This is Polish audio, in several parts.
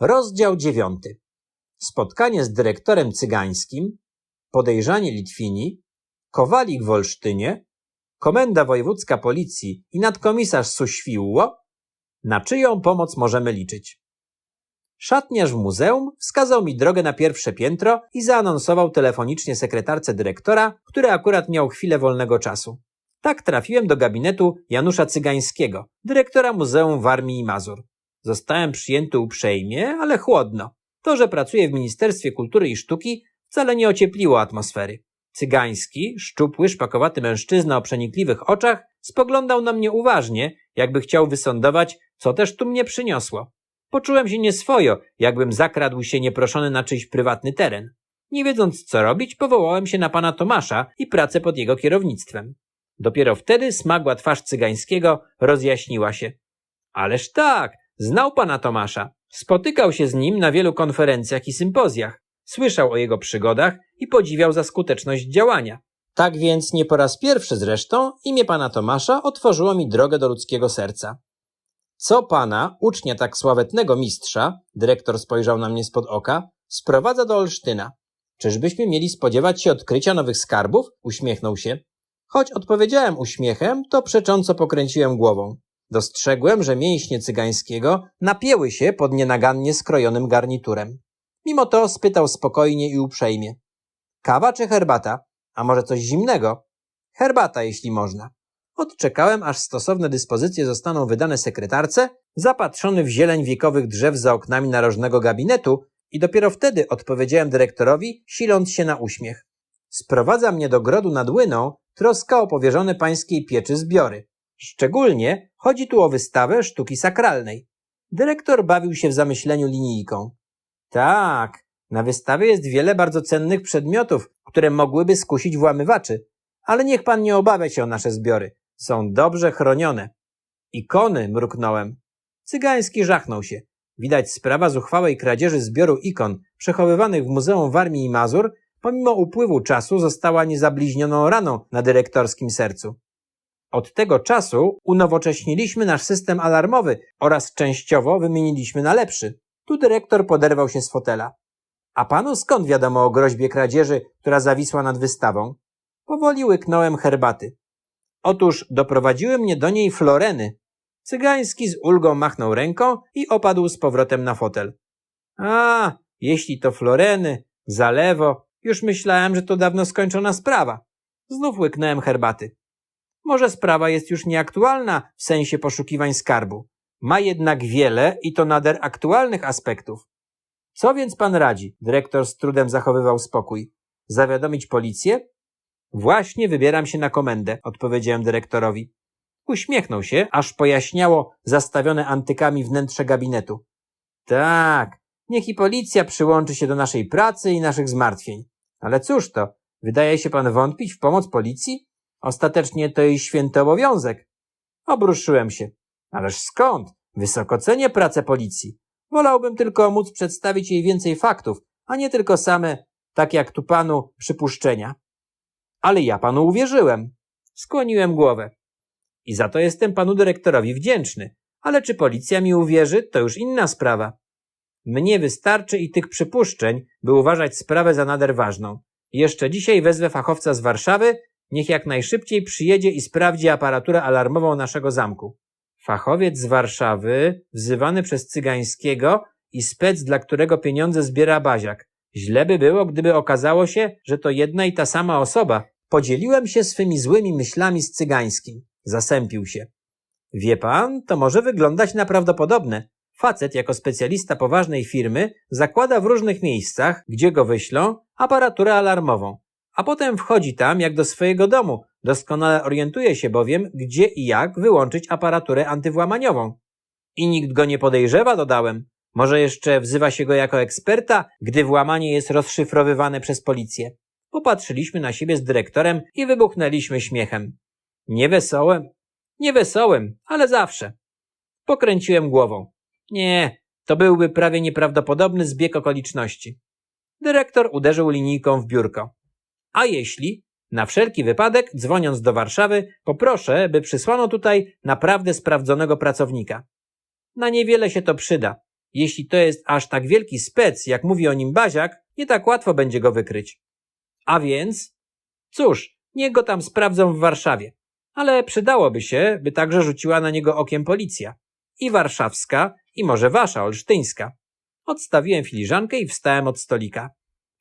Rozdział dziewiąty. Spotkanie z dyrektorem cygańskim, podejrzanie Litwini, Kowalik w Olsztynie, Komenda Wojewódzka Policji i nadkomisarz Suświłło, na czyją pomoc możemy liczyć. Szatniarz w muzeum wskazał mi drogę na pierwsze piętro i zaanonsował telefonicznie sekretarce dyrektora, który akurat miał chwilę wolnego czasu. Tak trafiłem do gabinetu Janusza Cygańskiego, dyrektora Muzeum Warmii i Mazur. Zostałem przyjęty uprzejmie, ale chłodno. To, że pracuję w Ministerstwie Kultury i Sztuki, wcale nie ociepliło atmosfery. Cygański, szczupły, szpakowaty mężczyzna o przenikliwych oczach, spoglądał na mnie uważnie, jakby chciał wysądować, co też tu mnie przyniosło. Poczułem się nieswojo, jakbym zakradł się nieproszony na czyjś prywatny teren. Nie wiedząc co robić, powołałem się na pana Tomasza i pracę pod jego kierownictwem. Dopiero wtedy smagła twarz cygańskiego rozjaśniła się. Ależ tak, znał pana Tomasza. Spotykał się z nim na wielu konferencjach i sympozjach. Słyszał o jego przygodach i podziwiał za skuteczność działania. Tak więc nie po raz pierwszy zresztą imię pana Tomasza otworzyło mi drogę do ludzkiego serca. Co pana, ucznia tak sławetnego mistrza, dyrektor spojrzał na mnie spod oka, sprowadza do Olsztyna? Czyżbyśmy mieli spodziewać się odkrycia nowych skarbów? Uśmiechnął się. Choć odpowiedziałem uśmiechem, to przecząco pokręciłem głową. Dostrzegłem, że mięśnie cygańskiego napięły się pod nienagannie skrojonym garniturem. Mimo to spytał spokojnie i uprzejmie. Kawa czy herbata? A może coś zimnego? Herbata, jeśli można. Odczekałem, aż stosowne dyspozycje zostaną wydane sekretarce, zapatrzony w zieleń wiekowych drzew za oknami narożnego gabinetu i dopiero wtedy odpowiedziałem dyrektorowi, siląc się na uśmiech. Sprowadza mnie do grodu nad Łyną troska o powierzone pańskiej pieczy zbiory. Szczególnie chodzi tu o wystawę sztuki sakralnej. Dyrektor bawił się w zamyśleniu linijką. Tak, na wystawie jest wiele bardzo cennych przedmiotów, które mogłyby skusić włamywaczy, ale niech pan nie obawia się o nasze zbiory. Są dobrze chronione. Ikony, mruknąłem. Cygański żachnął się. Widać sprawa zuchwałej kradzieży zbioru ikon przechowywanych w Muzeum Warmii i Mazur pomimo upływu czasu została niezabliźnioną raną na dyrektorskim sercu. Od tego czasu unowocześniliśmy nasz system alarmowy oraz częściowo wymieniliśmy na lepszy. Tu dyrektor poderwał się z fotela. A panu skąd wiadomo o groźbie kradzieży, która zawisła nad wystawą? Powoli łyknąłem herbaty. Otóż doprowadziły mnie do niej floreny. Cygański z ulgą machnął ręką i opadł z powrotem na fotel. A, jeśli to floreny, zalewo, już myślałem, że to dawno skończona sprawa. Znów łyknąłem herbaty. Może sprawa jest już nieaktualna w sensie poszukiwań skarbu. Ma jednak wiele i to nader aktualnych aspektów. Co więc pan radzi? Dyrektor z trudem zachowywał spokój. Zawiadomić policję? Właśnie wybieram się na komendę, odpowiedziałem dyrektorowi. Uśmiechnął się, aż pojaśniało zastawione antykami wnętrze gabinetu. Tak, niech i policja przyłączy się do naszej pracy i naszych zmartwień. Ale cóż to, wydaje się pan wątpić w pomoc policji? Ostatecznie to jej święty obowiązek. Obruszyłem się. Ależ skąd? Wysoko cenię pracę policji. Wolałbym tylko móc przedstawić jej więcej faktów, a nie tylko same, tak jak tu panu, przypuszczenia. Ale ja panu uwierzyłem. Skłoniłem głowę. I za to jestem panu dyrektorowi wdzięczny. Ale czy policja mi uwierzy, to już inna sprawa. Mnie wystarczy i tych przypuszczeń, by uważać sprawę za nader ważną. Jeszcze dzisiaj wezwę fachowca z Warszawy, niech jak najszybciej przyjedzie i sprawdzi aparaturę alarmową naszego zamku. Fachowiec z Warszawy, wzywany przez Cygańskiego i spec, dla którego pieniądze zbiera Baziak. Źle by było, gdyby okazało się, że to jedna i ta sama osoba. Podzieliłem się swymi złymi myślami z Cygańskim. Zasępił się. Wie pan, to może wyglądać na prawdopodobne. Facet jako specjalista poważnej firmy zakłada w różnych miejscach, gdzie go wyślą, aparaturę alarmową. A potem wchodzi tam jak do swojego domu. Doskonale orientuje się bowiem, gdzie i jak wyłączyć aparaturę antywłamaniową. I nikt go nie podejrzewa, dodałem. Może jeszcze wzywa się go jako eksperta, gdy włamanie jest rozszyfrowywane przez policję. Popatrzyliśmy na siebie z dyrektorem i wybuchnęliśmy śmiechem. Niewesołym, niewesołym, ale zawsze. Pokręciłem głową. Nie, to byłby prawie nieprawdopodobny zbieg okoliczności. Dyrektor uderzył linijką w biurko. A jeśli, na wszelki wypadek, dzwoniąc do Warszawy, poproszę, by przysłano tutaj naprawdę sprawdzonego pracownika. Na niewiele się to przyda. Jeśli to jest aż tak wielki spec, jak mówi o nim Baziak, nie tak łatwo będzie go wykryć. A więc? Cóż, niech go tam sprawdzą w Warszawie. Ale przydałoby się, by także rzuciła na niego okiem policja. I warszawska, i może wasza, olsztyńska. Odstawiłem filiżankę i wstałem od stolika.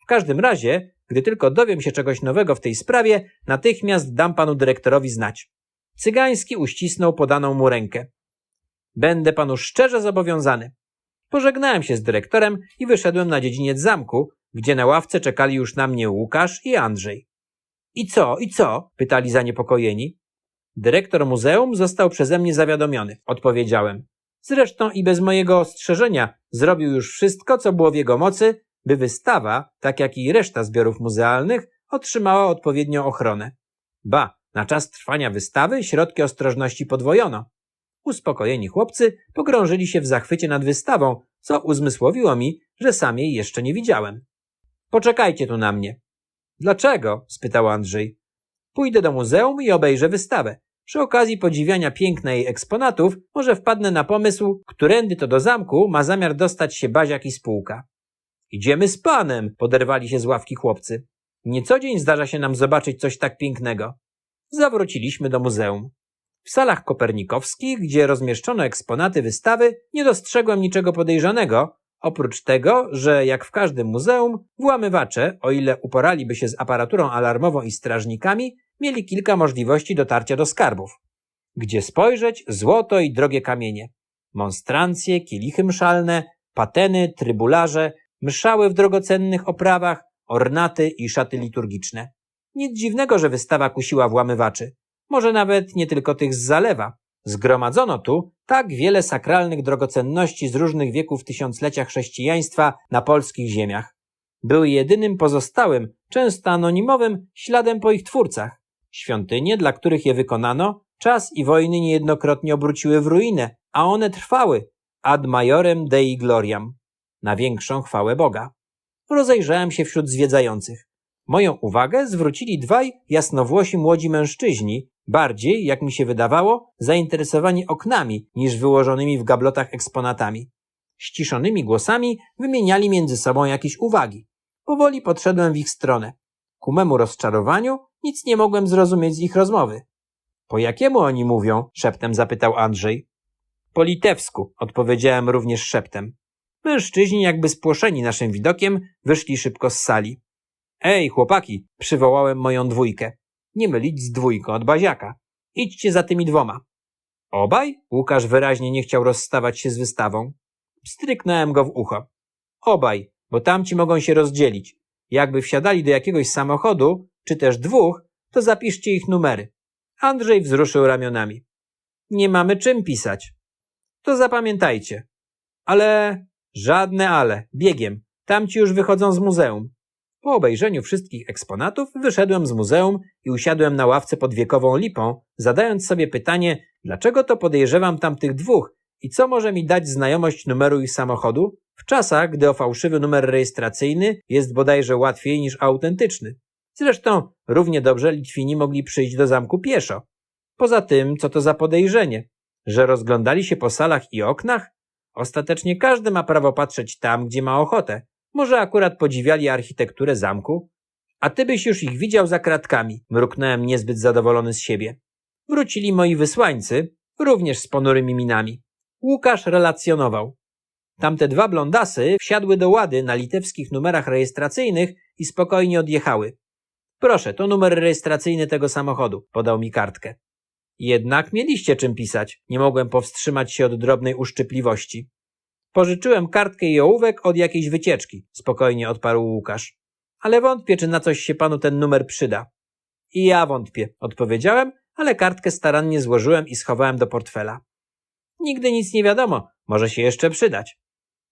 W każdym razie, gdy tylko dowiem się czegoś nowego w tej sprawie, natychmiast dam panu dyrektorowi znać. Cygański uścisnął podaną mu rękę. Będę panu szczerze zobowiązany. Pożegnałem się z dyrektorem i wyszedłem na dziedziniec zamku, gdzie na ławce czekali już na mnie Łukasz i Andrzej. I co, i co? pytali zaniepokojeni. Dyrektor muzeum został przeze mnie zawiadomiony, odpowiedziałem. Zresztą i bez mojego ostrzeżenia zrobił już wszystko, co było w jego mocy, by wystawa, tak jak i reszta zbiorów muzealnych, otrzymała odpowiednią ochronę. Ba, na czas trwania wystawy środki ostrożności podwojono. Uspokojeni chłopcy pogrążyli się w zachwycie nad wystawą, co uzmysłowiło mi, że sam jej jeszcze nie widziałem. Poczekajcie tu na mnie. Dlaczego? spytał Andrzej. Pójdę do muzeum i obejrzę wystawę. Przy okazji podziwiania piękna jej eksponatów może wpadnę na pomysł, którędy to do zamku ma zamiar dostać się Baziak i spółka. Idziemy z panem, poderwali się z ławki chłopcy. Nie co dzień zdarza się nam zobaczyć coś tak pięknego. Zawróciliśmy do muzeum. W salach kopernikowskich, gdzie rozmieszczono eksponaty wystawy, nie dostrzegłem niczego podejrzanego, oprócz tego, że jak w każdym muzeum, włamywacze, o ile uporaliby się z aparaturą alarmową i strażnikami, mieli kilka możliwości dotarcia do skarbów. Gdzie spojrzeć, złoto i drogie kamienie. Monstrancje, kielichy mszalne, pateny, trybularze, mszały w drogocennych oprawach, ornaty i szaty liturgiczne. Nic dziwnego, że wystawa kusiła włamywaczy. Może nawet nie tylko tych z zalewa. Zgromadzono tu tak wiele sakralnych drogocenności z różnych wieków tysiąclecia chrześcijaństwa na polskich ziemiach. Były jedynym pozostałym, często anonimowym, śladem po ich twórcach. Świątynie, dla których je wykonano, czas i wojny niejednokrotnie obróciły w ruinę, a one trwały ad majorem Dei gloriam, na większą chwałę Boga. Rozejrzałem się wśród zwiedzających. Moją uwagę zwrócili dwaj jasnowłosi młodzi mężczyźni, bardziej, jak mi się wydawało, zainteresowani oknami niż wyłożonymi w gablotach eksponatami. Ściszonymi głosami wymieniali między sobą jakieś uwagi. Powoli podszedłem w ich stronę. Ku memu rozczarowaniu nic nie mogłem zrozumieć z ich rozmowy. Po jakiemu oni mówią? szeptem zapytał Andrzej. Po litewsku, odpowiedziałem również szeptem. Mężczyźni, jakby spłoszeni naszym widokiem, wyszli szybko z sali. Ej, chłopaki, przywołałem moją dwójkę. Nie mylić z dwójką od baziaka. Idźcie za tymi dwoma. Obaj? Łukasz wyraźnie nie chciał rozstawać się z wystawą. Stryknąłem go w ucho. Obaj, bo tamci mogą się rozdzielić. Jakby wsiadali do jakiegoś samochodu, czy też dwóch, to zapiszcie ich numery. Andrzej wzruszył ramionami. Nie mamy czym pisać. To zapamiętajcie. Ale... Żadne ale. Biegiem. Tamci już wychodzą z muzeum. Po obejrzeniu wszystkich eksponatów wyszedłem z muzeum i usiadłem na ławce pod wiekową lipą, zadając sobie pytanie, dlaczego to podejrzewam tamtych dwóch i co może mi dać znajomość numeru ich samochodu w czasach, gdy o fałszywy numer rejestracyjny jest bodajże łatwiej niż autentyczny. Zresztą równie dobrze Litwini mogli przyjść do zamku pieszo. Poza tym, co to za podejrzenie? Że rozglądali się po salach i oknach? Ostatecznie każdy ma prawo patrzeć tam, gdzie ma ochotę. Może akurat podziwiali architekturę zamku? A ty byś już ich widział za kratkami, mruknąłem niezbyt zadowolony z siebie. Wrócili moi wysłańcy, również z ponurymi minami. Łukasz relacjonował. Tamte dwa blondasy wsiadły do łady na litewskich numerach rejestracyjnych i spokojnie odjechały. Proszę, to numer rejestracyjny tego samochodu, podał mi kartkę. Jednak mieliście czym pisać. Nie mogłem powstrzymać się od drobnej uszczypliwości. Pożyczyłem kartkę i ołówek od jakiejś wycieczki, spokojnie odparł Łukasz. Ale wątpię, czy na coś się panu ten numer przyda. I ja wątpię, odpowiedziałem, ale kartkę starannie złożyłem i schowałem do portfela. Nigdy nic nie wiadomo, może się jeszcze przydać.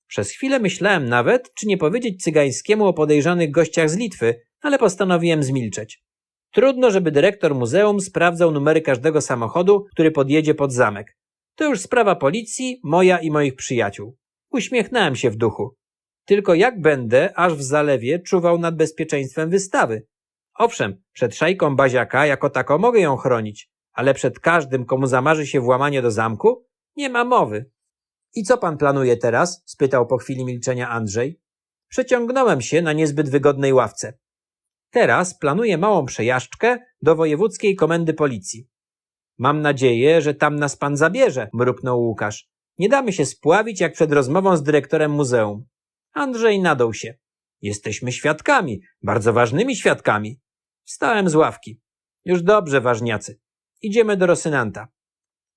Przez chwilę myślałem nawet, czy nie powiedzieć cygańskiemu o podejrzanych gościach z Litwy, ale postanowiłem zmilczeć. Trudno, żeby dyrektor muzeum sprawdzał numery każdego samochodu, który podjedzie pod zamek. To już sprawa policji, moja i moich przyjaciół. Uśmiechnąłem się w duchu. Tylko jak będę, aż w zalewie, czuwał nad bezpieczeństwem wystawy? Owszem, przed szajką Baziaka jako tako mogę ją chronić, ale przed każdym, komu zamarzy się włamanie do zamku, nie ma mowy. I co pan planuje teraz? spytał po chwili milczenia Andrzej. Przeciągnąłem się na niezbyt wygodnej ławce. Teraz planuję małą przejażdżkę do wojewódzkiej komendy policji. Mam nadzieję, że tam nas pan zabierze, mruknął Łukasz. Nie damy się spławić jak przed rozmową z dyrektorem muzeum. Andrzej nadął się. Jesteśmy świadkami, bardzo ważnymi świadkami. Wstałem z ławki. Już dobrze, ważniacy. Idziemy do Rosynanta.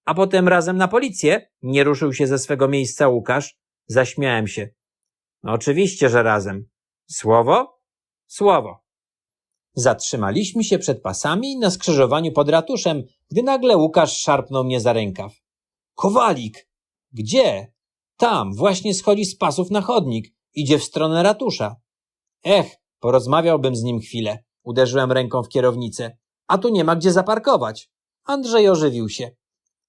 A potem razem na policję? Nie ruszył się ze swego miejsca Łukasz. Zaśmiałem się. No oczywiście, że razem. Słowo? Słowo. Zatrzymaliśmy się przed pasami na skrzyżowaniu pod ratuszem, gdy nagle Łukasz szarpnął mnie za rękaw. Kowalik! Gdzie? Tam, właśnie schodzi z pasów na chodnik. Idzie w stronę ratusza. Ech, porozmawiałbym z nim chwilę. Uderzyłem ręką w kierownicę. A tu nie ma gdzie zaparkować. Andrzej ożywił się.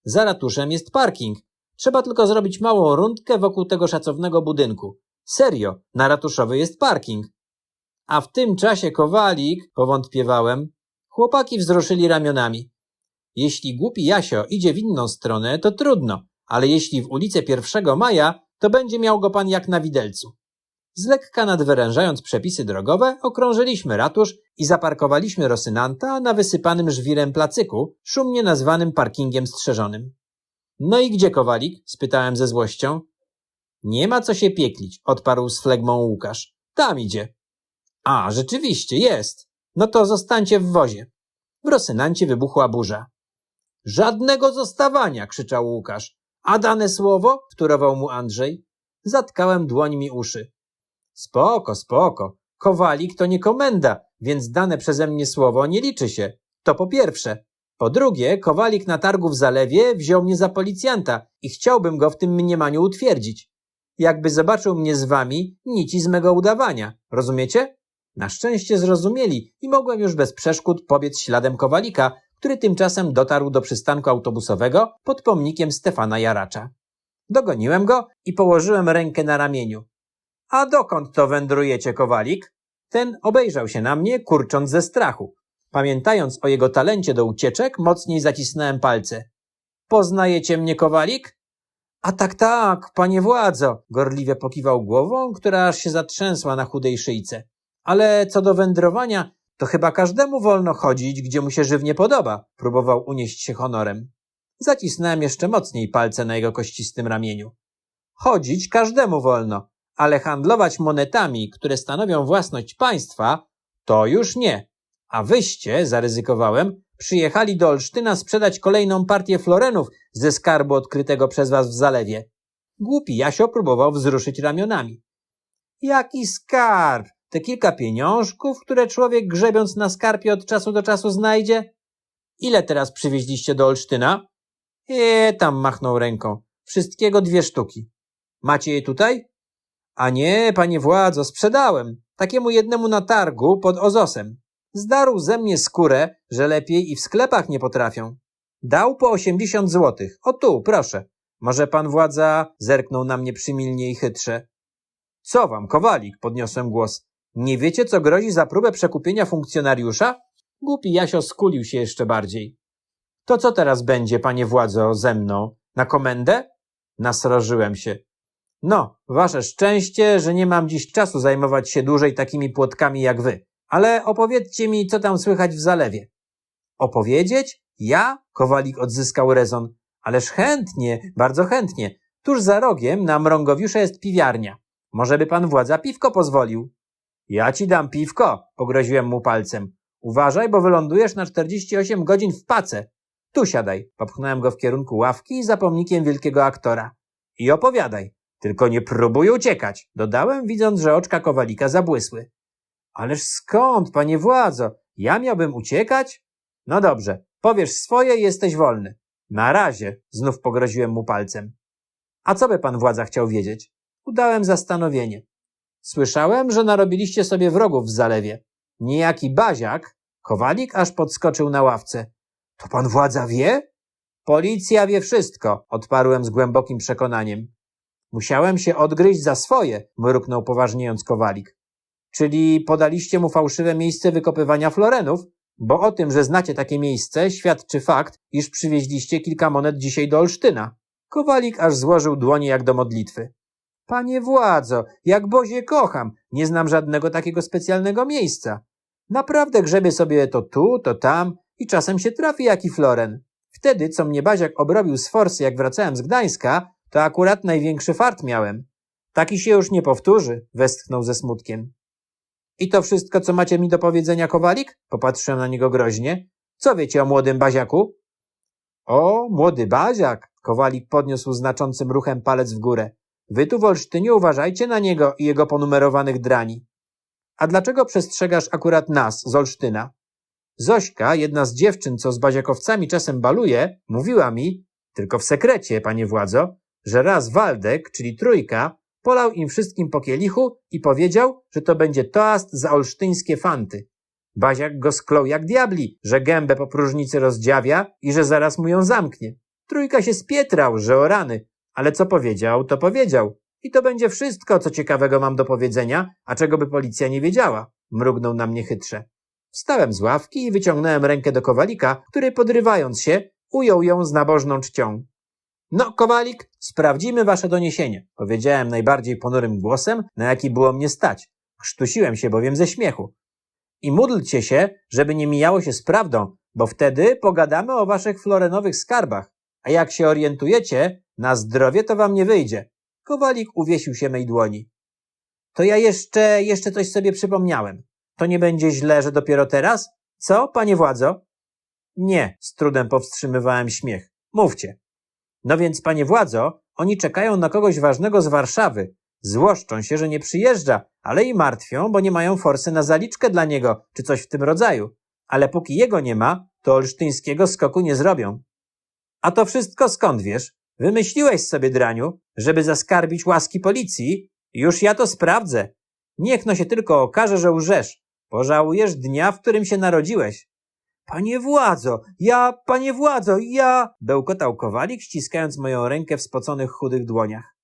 Za ratuszem jest parking. Trzeba tylko zrobić małą rundkę wokół tego szacownego budynku. Serio, na ratuszowy jest parking. A w tym czasie Kowalik, powątpiewałem, chłopaki wzruszyli ramionami. Jeśli głupi Jasio idzie w inną stronę, to trudno, ale jeśli w ulicę 1 maja, to będzie miał go pan jak na widelcu. Z lekka nadwyrężając przepisy drogowe, okrążyliśmy ratusz i zaparkowaliśmy Rosynanta na wysypanym żwirem placyku, szumnie nazwanym parkingiem strzeżonym. No i gdzie Kowalik? spytałem ze złością. Nie ma co się pieklić, odparł z flegmą Łukasz. Tam idzie. A, rzeczywiście, jest. No to zostańcie w wozie. W Rosynancie wybuchła burza. Żadnego zostawania, krzyczał Łukasz. A dane słowo? wtórował mu Andrzej. Zatkałem dłońmi uszy. Spoko, spoko. Kowalik to nie komenda, więc dane przeze mnie słowo nie liczy się. To po pierwsze. Po drugie, Kowalik na targu w zalewie wziął mnie za policjanta i chciałbym go w tym mniemaniu utwierdzić. Jakby zobaczył mnie z wami, nici z mego udawania. Rozumiecie? Na szczęście zrozumieli i mogłem już bez przeszkód pobiec śladem Kowalika, który tymczasem dotarł do przystanku autobusowego pod pomnikiem Stefana Jaracza. Dogoniłem go i położyłem rękę na ramieniu. A dokąd to wędrujecie, Kowalik? Ten obejrzał się na mnie, kurcząc ze strachu. Pamiętając o jego talencie do ucieczek, mocniej zacisnąłem palce. Poznajecie mnie, Kowalik? A tak, tak, panie władzo, gorliwie pokiwał głową, która aż się zatrzęsła na chudej szyjce. Ale co do wędrowania, to chyba każdemu wolno chodzić, gdzie mu się żywnie podoba, próbował unieść się honorem. Zacisnąłem jeszcze mocniej palce na jego kościstym ramieniu. Chodzić każdemu wolno, ale handlować monetami, które stanowią własność państwa, to już nie. A wyście, zaryzykowałem, przyjechali do Olsztyna sprzedać kolejną partię florenów ze skarbu odkrytego przez was w zalewie. Głupi Jasio próbował wzruszyć ramionami. Jaki skarb? Te kilka pieniążków, które człowiek grzebiąc na skarpie od czasu do czasu znajdzie? Ile teraz przywieźliście do Olsztyna? Eee, tam machnął ręką. Wszystkiego dwie sztuki. Macie je tutaj? A nie, panie władzo, sprzedałem. Takiemu jednemu na targu pod Ozosem. Zdarł ze mnie skórę, że lepiej i w sklepach nie potrafią. Dał po osiemdziesiąt złotych. O tu, proszę. Może pan władza zerknął na mnie przymilnie i chytrze. Co wam, Kowalik? Podniosłem głos. Nie wiecie, co grozi za próbę przekupienia funkcjonariusza? Głupi Jasio skulił się jeszcze bardziej. To co teraz będzie, panie władzo, ze mną? Na komendę? Nasrożyłem się. No, wasze szczęście, że nie mam dziś czasu zajmować się dłużej takimi płotkami jak wy. Ale opowiedzcie mi, co tam słychać w zalewie. Opowiedzieć? Ja? Kowalik odzyskał rezon. Ależ chętnie, bardzo chętnie. Tuż za rogiem na Mrągowiusza jest piwiarnia. Może by pan władza piwko pozwolił? Ja ci dam piwko, pogroziłem mu palcem. Uważaj, bo wylądujesz na 48 godzin w pace. Tu siadaj. Popchnąłem go w kierunku ławki za pomnikiem wielkiego aktora. I opowiadaj. Tylko nie próbuj uciekać, dodałem, widząc, że oczka Kowalika zabłysły. Ależ skąd, panie władzo? Ja miałbym uciekać? No dobrze, powiesz swoje i jesteś wolny. Na razie, znów pogroziłem mu palcem. A co by pan władza chciał wiedzieć? Udałem zastanowienie. Słyszałem, że narobiliście sobie wrogów w zalewie. Niejaki baziak, Kowalik aż podskoczył na ławce. To pan władza wie? Policja wie wszystko, odparłem z głębokim przekonaniem. Musiałem się odgryźć za swoje, mruknął poważniejąc Kowalik. Czyli podaliście mu fałszywe miejsce wykopywania florenów? Bo o tym, że znacie takie miejsce, świadczy fakt, iż przywieźliście kilka monet dzisiaj do Olsztyna. Kowalik aż złożył dłonie jak do modlitwy. Panie władzo, jak Bozie kocham, nie znam żadnego takiego specjalnego miejsca. Naprawdę grzebię sobie to tu, to tam i czasem się trafi jaki floren. Wtedy, co mnie Baziak obrobił z forsy, jak wracałem z Gdańska, to akurat największy fart miałem. Taki się już nie powtórzy, westchnął ze smutkiem. I to wszystko, co macie mi do powiedzenia, Kowalik? Popatrzyłem na niego groźnie. Co wiecie o młodym Baziaku? O, młody Baziak! Kowalik podniósł znaczącym ruchem palec w górę. Wy tu w Olsztynie uważajcie na niego i jego ponumerowanych drani. A dlaczego przestrzegasz akurat nas z Olsztyna? Zośka, jedna z dziewczyn, co z baziakowcami czasem baluje, mówiła mi, tylko w sekrecie, panie władzo, że raz Waldek, czyli trójka, polał im wszystkim po kielichu i powiedział, że to będzie toast za olsztyńskie fanty. Baziak go sklął jak diabli, że gębę po próżnicy rozdziawia i że zaraz mu ją zamknie. Trójka się spietrał, że o rany, ale co powiedział, to powiedział. I to będzie wszystko, co ciekawego mam do powiedzenia, a czego by policja nie wiedziała. Mrugnął na mnie chytrze. Wstałem z ławki i wyciągnąłem rękę do Kowalika, który podrywając się, ujął ją z nabożną czcią. No, Kowalik, sprawdzimy wasze doniesienie, powiedziałem najbardziej ponurym głosem, na jaki było mnie stać. Krztusiłem się bowiem ze śmiechu. I módlcie się, żeby nie mijało się z prawdą, bo wtedy pogadamy o waszych florenowych skarbach. A jak się orientujecie, na zdrowie to wam nie wyjdzie. Kowalik uwiesił się mej dłoni. To ja jeszcze, jeszcze coś sobie przypomniałem. To nie będzie źle, że dopiero teraz? Co, panie władzo? Nie, z trudem powstrzymywałem śmiech. Mówcie. No więc, panie władzo, oni czekają na kogoś ważnego z Warszawy. Złoszczą się, że nie przyjeżdża, ale i martwią, bo nie mają forsy na zaliczkę dla niego, czy coś w tym rodzaju. Ale póki jego nie ma, to olsztyńskiego skoku nie zrobią. A to wszystko skąd wiesz? Wymyśliłeś sobie, draniu, żeby zaskarbić łaski policji? Już ja to sprawdzę. Niech no się tylko okaże, że łżesz. Pożałujesz dnia, w którym się narodziłeś. Panie władzo, ja, panie władzo, ja, bełkotał Kowalik, ściskając moją rękę w spoconych chudych dłoniach.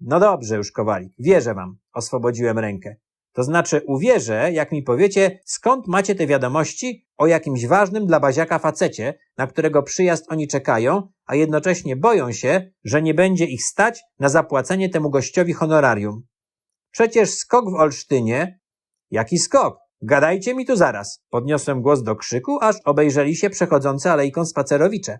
No dobrze już, Kowalik, wierzę wam, oswobodziłem rękę. To znaczy uwierzę, jak mi powiecie, skąd macie te wiadomości o jakimś ważnym dla baziaka facecie, na którego przyjazd oni czekają, a jednocześnie boją się, że nie będzie ich stać na zapłacenie temu gościowi honorarium. Przecież skok w Olsztynie... Jaki skok? Gadajcie mi tu zaraz. Podniosłem głos do krzyku, aż obejrzeli się przechodzące alejką spacerowicze.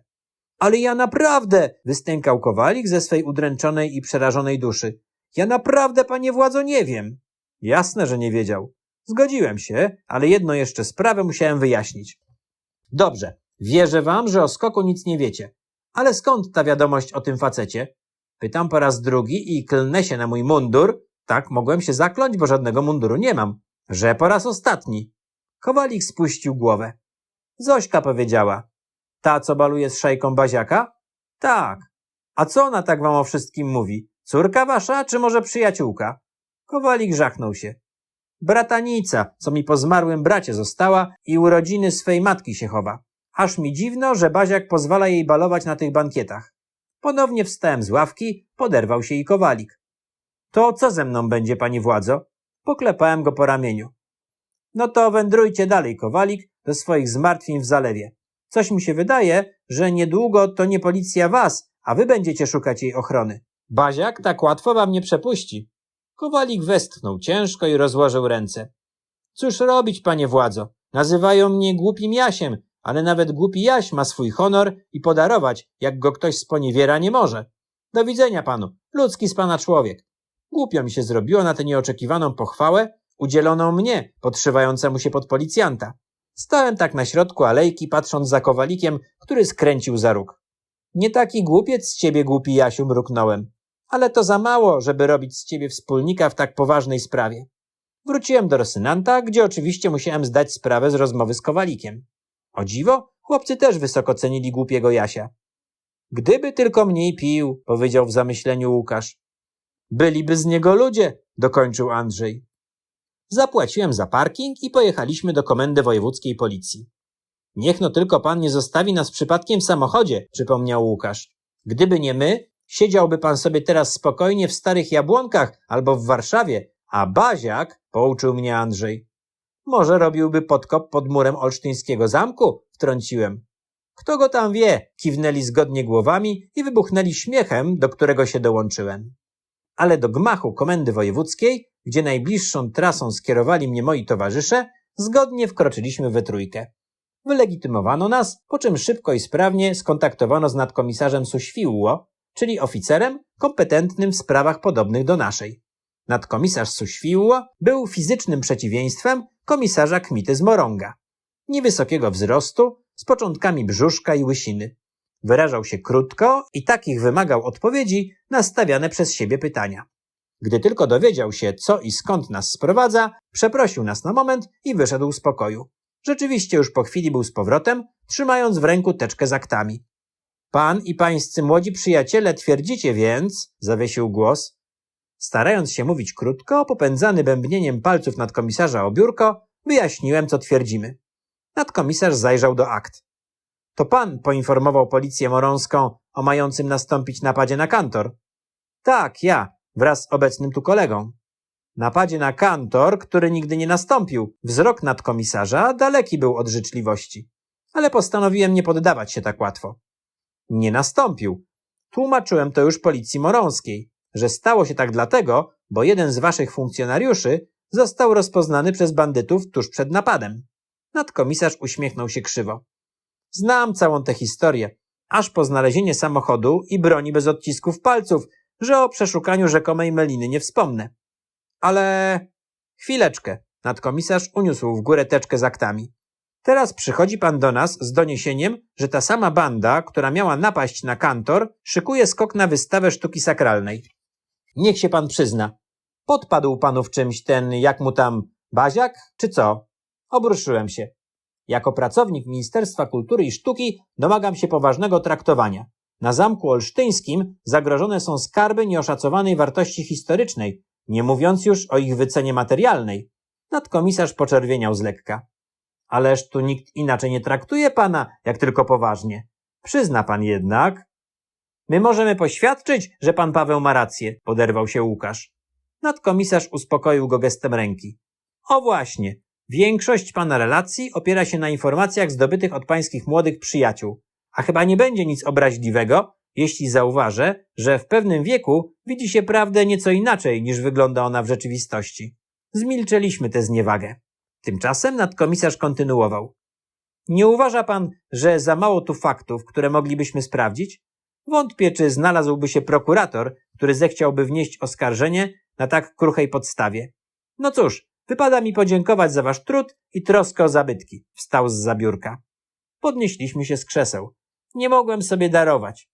Ale ja naprawdę, wystękał Kowalik ze swej udręczonej i przerażonej duszy. Ja naprawdę, panie władzo, nie wiem. Jasne, że nie wiedział. Zgodziłem się, ale jedno jeszcze sprawę musiałem wyjaśnić. Dobrze, wierzę wam, że o skoku nic nie wiecie. Ale skąd ta wiadomość o tym facecie? Pytam po raz drugi i klnę się na mój mundur. Tak, mogłem się zakląć, bo żadnego munduru nie mam. Że po raz ostatni. Kowalik spuścił głowę. Zośka powiedziała. Ta, co baluje z szajką Baziaka? Tak. A co ona tak wam o wszystkim mówi? Córka wasza, czy może przyjaciółka? Kowalik żachnął się. Bratanica, co mi po zmarłym bracie została i urodziny swej matki się chowa. Aż mi dziwno, że Baziak pozwala jej balować na tych bankietach. Ponownie wstałem z ławki, poderwał się i Kowalik. To co ze mną będzie, pani władzo? Poklepałem go po ramieniu. No to wędrujcie dalej, Kowalik, do swoich zmartwień w zalewie. Coś mi się wydaje, że niedługo to nie policja was, a wy będziecie szukać jej ochrony. Baziak tak łatwo wam nie przepuści. Kowalik westchnął ciężko i rozłożył ręce. Cóż robić, panie władzo? Nazywają mnie głupim Jasiem, ale nawet głupi Jaś ma swój honor i podarować, jak go ktoś sponiewiera nie może. Do widzenia panu, ludzki z pana człowiek. Głupio mi się zrobiło na tę nieoczekiwaną pochwałę, udzieloną mnie, podszywającemu się pod policjanta. Stałem tak na środku alejki, patrząc za Kowalikiem, który skręcił za róg. Nie taki głupiec z ciebie, głupi Jasiu, mruknąłem. Ale to za mało, żeby robić z ciebie wspólnika w tak poważnej sprawie. Wróciłem do Rosynanta, gdzie oczywiście musiałem zdać sprawę z rozmowy z Kowalikiem. O dziwo, chłopcy też wysoko cenili głupiego Jasia. Gdyby tylko mniej pił, powiedział w zamyśleniu Łukasz. Byliby z niego ludzie, dokończył Andrzej. Zapłaciłem za parking i pojechaliśmy do komendy wojewódzkiej policji. Niech no tylko pan nie zostawi nas przypadkiem w samochodzie, przypomniał Łukasz. Gdyby nie my, siedziałby pan sobie teraz spokojnie w starych jabłonkach albo w Warszawie, a Baziak, pouczył mnie Andrzej. Może robiłby podkop pod murem olsztyńskiego zamku, wtrąciłem. Kto go tam wie? Kiwnęli zgodnie głowami i wybuchnęli śmiechem, do którego się dołączyłem. Ale do gmachu komendy wojewódzkiej, gdzie najbliższą trasą skierowali mnie moi towarzysze, zgodnie wkroczyliśmy we trójkę. Wylegitymowano nas, po czym szybko i sprawnie skontaktowano z nadkomisarzem Suświło, czyli oficerem kompetentnym w sprawach podobnych do naszej. Nadkomisarz Suświło był fizycznym przeciwieństwem komisarza Kmity z Moronga. Niewysokiego wzrostu, z początkami brzuszka i łysiny. Wyrażał się krótko i takich wymagał odpowiedzi na stawiane przez siebie pytania. Gdy tylko dowiedział się, co i skąd nas sprowadza, przeprosił nas na moment i wyszedł z pokoju. Rzeczywiście już po chwili był z powrotem, trzymając w ręku teczkę z aktami. Pan i pańscy młodzi przyjaciele twierdzicie więc, zawiesił głos, starając się mówić krótko, popędzany bębnieniem palców nadkomisarza o biurko, wyjaśniłem, co twierdzimy. Nadkomisarz zajrzał do akt. To pan poinformował policję morąską o mającym nastąpić napadzie na kantor. Tak, ja, wraz z obecnym tu kolegą. Napadzie na kantor, który nigdy nie nastąpił. Wzrok nadkomisarza daleki był od życzliwości. Ale postanowiłem nie poddawać się tak łatwo. Nie nastąpił. Tłumaczyłem to już policji morąskiej, że stało się tak dlatego, bo jeden z waszych funkcjonariuszy został rozpoznany przez bandytów tuż przed napadem. Nadkomisarz uśmiechnął się krzywo. Znam całą tę historię, aż po znalezienie samochodu i broni bez odcisków palców, że o przeszukaniu rzekomej meliny nie wspomnę. Ale... Chwileczkę. Nadkomisarz uniósł w górę teczkę z aktami. Teraz przychodzi pan do nas z doniesieniem, że ta sama banda, która miała napaść na kantor, szykuje skok na wystawę sztuki sakralnej. Niech się pan przyzna. Podpadł panu w czymś ten, jak mu tam, baziak, czy co? Obruszyłem się. Jako pracownik Ministerstwa Kultury i Sztuki domagam się poważnego traktowania. Na Zamku Olsztyńskim zagrożone są skarby nieoszacowanej wartości historycznej, nie mówiąc już o ich wycenie materialnej. Nadkomisarz poczerwieniał z lekka. Ależ tu nikt inaczej nie traktuje pana, jak tylko poważnie. Przyzna pan jednak. My możemy poświadczyć, że pan Paweł ma rację, poderwał się Łukasz. Nadkomisarz uspokoił go gestem ręki. O właśnie, większość pana relacji opiera się na informacjach zdobytych od pańskich młodych przyjaciół. A chyba nie będzie nic obraźliwego, jeśli zauważę, że w pewnym wieku widzi się prawdę nieco inaczej niż wygląda ona w rzeczywistości. Zmilczeliśmy tę zniewagę. Tymczasem nadkomisarz kontynuował. Nie uważa pan, że za mało tu faktów, które moglibyśmy sprawdzić? Wątpię, czy znalazłby się prokurator, który zechciałby wnieść oskarżenie na tak kruchej podstawie. No cóż, wypada mi podziękować za wasz trud i troskę o zabytki. Wstał z zabiórka. Podnieśliśmy się z krzeseł. Nie mogłem sobie darować.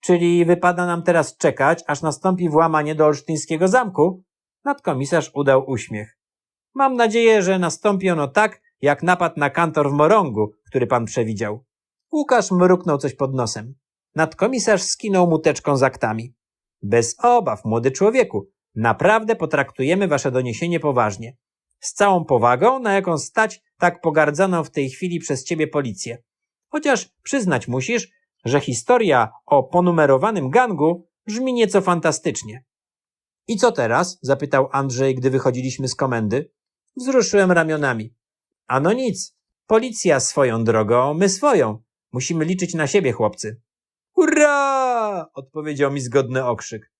Czyli wypada nam teraz czekać, aż nastąpi włamanie do olsztyńskiego zamku? Nadkomisarz udał uśmiech. Mam nadzieję, że nastąpi ono tak, jak napad na kantor w Morągu, który pan przewidział. Łukasz mruknął coś pod nosem. Nadkomisarz skinął mu teczką z aktami. Bez obaw, młody człowieku. Naprawdę potraktujemy wasze doniesienie poważnie. Z całą powagą, na jaką stać tak pogardzaną w tej chwili przez ciebie policję. Chociaż przyznać musisz, że historia o ponumerowanym gangu brzmi nieco fantastycznie. I co teraz? zapytał Andrzej, gdy wychodziliśmy z komendy. Wzruszyłem ramionami. Ano nic. Policja swoją drogą, my swoją. Musimy liczyć na siebie, chłopcy. Hurra! odpowiedział mi zgodny okrzyk.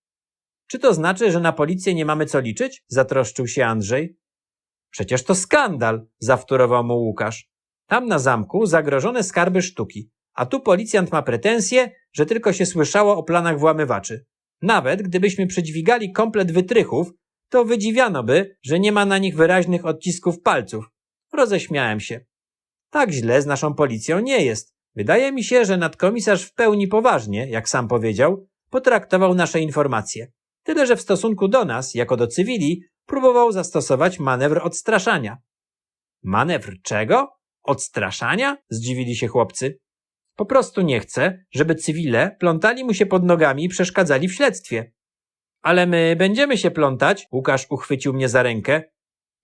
Czy to znaczy, że na policję nie mamy co liczyć? zatroszczył się Andrzej. Przecież to skandal, zawtórował mu Łukasz. Tam na zamku zagrożone skarby sztuki, a tu policjant ma pretensje, że tylko się słyszało o planach włamywaczy. Nawet gdybyśmy przedźwigali komplet wytrychów, to wydziwiano by, że nie ma na nich wyraźnych odcisków palców. Roześmiałem się. Tak źle z naszą policją nie jest. Wydaje mi się, że nadkomisarz w pełni poważnie, jak sam powiedział, potraktował nasze informacje. Tyle, że w stosunku do nas, jako do cywili, próbował zastosować manewr odstraszania. Manewr czego? Odstraszania? Zdziwili się chłopcy. Po prostu nie chce, żeby cywile plątali mu się pod nogami i przeszkadzali w śledztwie. Ale my będziemy się plątać, Łukasz uchwycił mnie za rękę.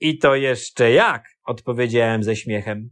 I to jeszcze jak, odpowiedziałem ze śmiechem.